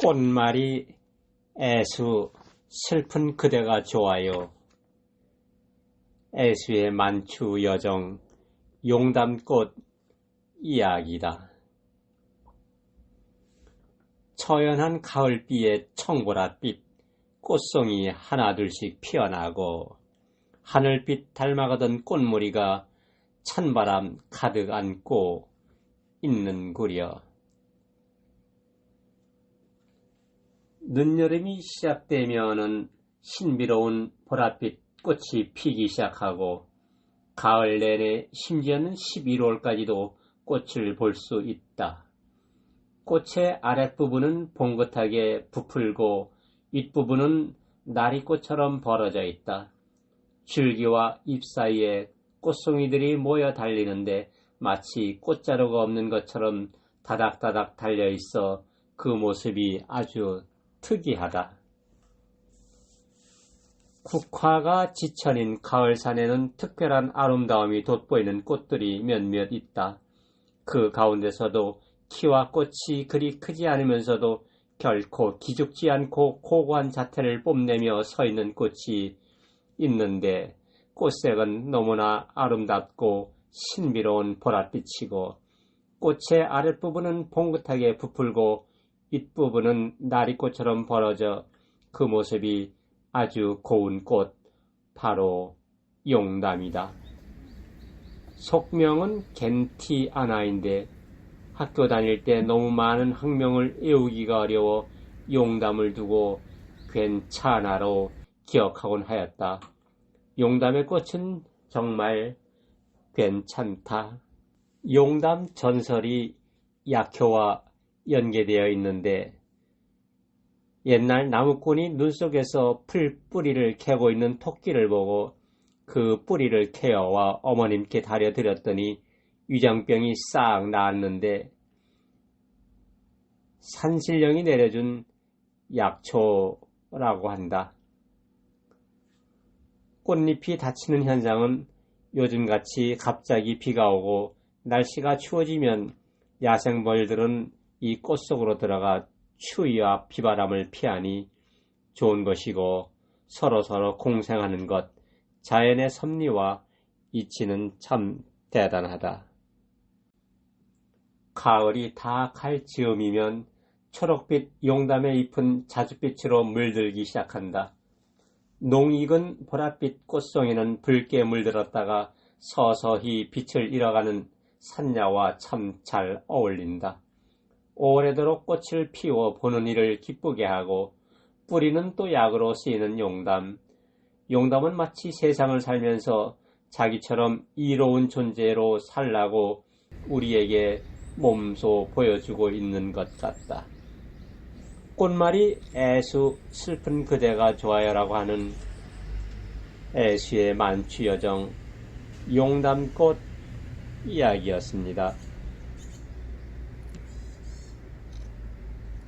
꽃말이 애수 슬픈 그대가 좋아요. 애수의 만추 여정 용담꽃 이야기다. 처연한 가을비에 청보랏빛 꽃송이 하나둘씩 피어나고 하늘빛 닮아가던 꽃무리가 찬바람 가득 안고 있는구려. 늦여름이 시작되면은 신비로운 보랏빛 꽃이 피기 시작하고 가을 내내 심지어는 11월까지도 꽃을 볼 수 있다. 꽃의 아랫부분은 봉긋하게 부풀고 윗부분은 나리꽃처럼 벌어져 있다. 줄기와 잎 사이에 꽃송이들이 모여 달리는데 마치 꽃자루가 없는 것처럼 다닥다닥 달려 있어 그 모습이 아주 특이하다. 국화가 지천인 가을산에는 특별한 아름다움이 돋보이는 꽃들이 몇몇 있다. 그 가운데서도 키와 꽃이 그리 크지 않으면서도 결코 기죽지 않고 고고한 자태를 뽐내며 서 있는 꽃이 있는데 꽃색은 너무나 아름답고 신비로운 보랏빛이고 꽃의 아랫부분은 봉긋하게 부풀고 윗부분은 나리꽃처럼 벌어져 그 모습이 아주 고운 꽃, 바로 용담이다. 속명은 겐티 아나인데 학교 다닐 때 너무 많은 학명을 외우기가 어려워 용담을 두고 괜찮아로 기억하곤 하였다. 용담의 꽃은 정말 괜찮다. 용담 전설이 약효와 연계되어 있는데 옛날 나무꾼이 눈 속에서 풀 뿌리를 캐고 있는 토끼를 보고 그 뿌리를 캐어와 어머님께 다려드렸더니 위장병이 싹 나았는데 산신령이 내려준 약초라고 한다. 꽃잎이 다치는 현상은 요즘같이 갑자기 비가 오고 날씨가 추워지면 야생벌들은 이 꽃 속으로 들어가 추위와 비바람을 피하니 좋은 것이고 서로 서로 공생하는 것, 자연의 섭리와 이치는 참 대단하다. 가을이 다 갈 즈음이면 초록빛 용담의 잎은 자줏빛으로 물들기 시작한다. 농익은 보랏빛 꽃송이는 붉게 물들었다가 서서히 빛을 잃어가는 산야와 참 잘 어울린다. 오래도록 꽃을 피워 보는 이를 기쁘게 하고 뿌리는 또 약으로 쓰이는 용담. 용담은 마치 세상을 살면서 자기처럼 이로운 존재로 살라고 우리에게 몸소 보여주고 있는 것 같다. 꽃말이 애수 슬픈 그대가 좋아요라고 하는 애수의 만취여정 용담꽃 이야기였습니다.